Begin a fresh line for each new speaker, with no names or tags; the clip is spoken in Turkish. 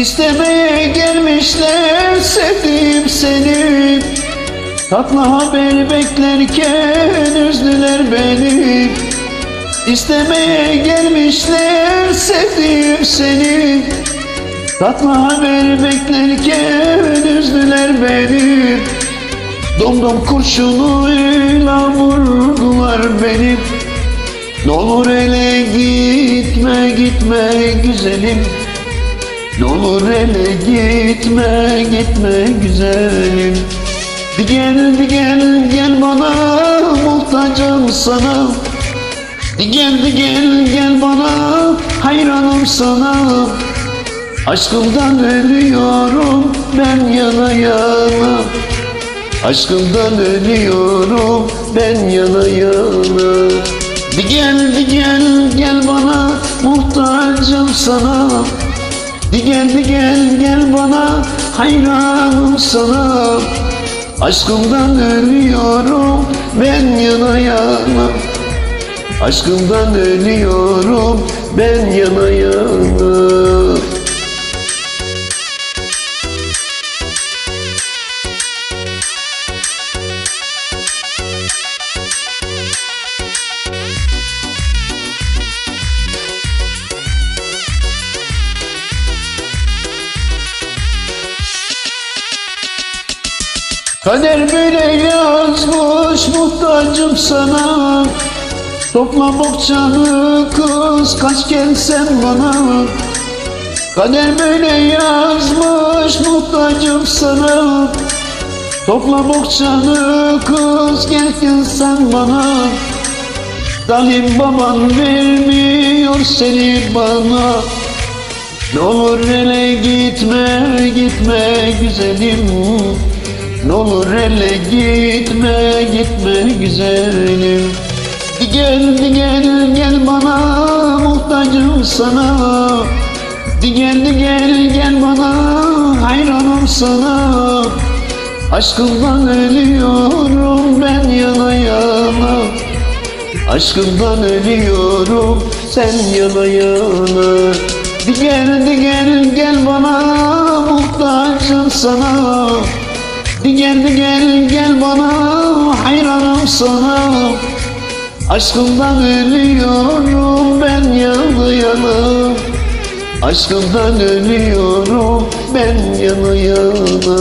İstemeye gelmişler sevdiğim seni. Tatlı haber beklerken üzdüler beni. İstemeye gelmişler sevdiğim seni. Tatlı haber beklerken üzdüler beni. Domdom kurşunuyla vurdular beni. Ne olur hele gitme gitme güzelim Ne olur hele gitme gitme güzelim. Di gel di gel gel bana muhtacım sana. Di gel di gel gel bana hayranım sana. Aşkımdan ölüyorum ben yana yana Aşkımdan ölüyorum ben yana yana Di gel di gel gel bana muhtacım sana gel di gel gel bana hayranım sana. Aşkımdan ölüyorum ben yana yana Aşkımdan ölüyorum ben yana yana Kader böyle yazmış muhtacım sana. Topla bohçanı kız kaç gelsen bana. Kader böyle yazmış muhtacım sana. Topla bohçanı kız gel gel sen bana. Zalim baban vermiyor seni bana. Ne olur hele gitme gitme güzelim Olur hele gitme gitme güzelim. Gel gel gel bana muhtacım sana. Gel gel gel bana hayranım sana. Aşkımdan ölüyorum ben yana yana. Aşkımdan ölüyorum sen yana yana. Gel gel gel bana muhtacım sana gel gel gel bana hayranım sana. Aşkımdan ölüyorum ben yana yana Aşkımdan ölüyorum ben yana yana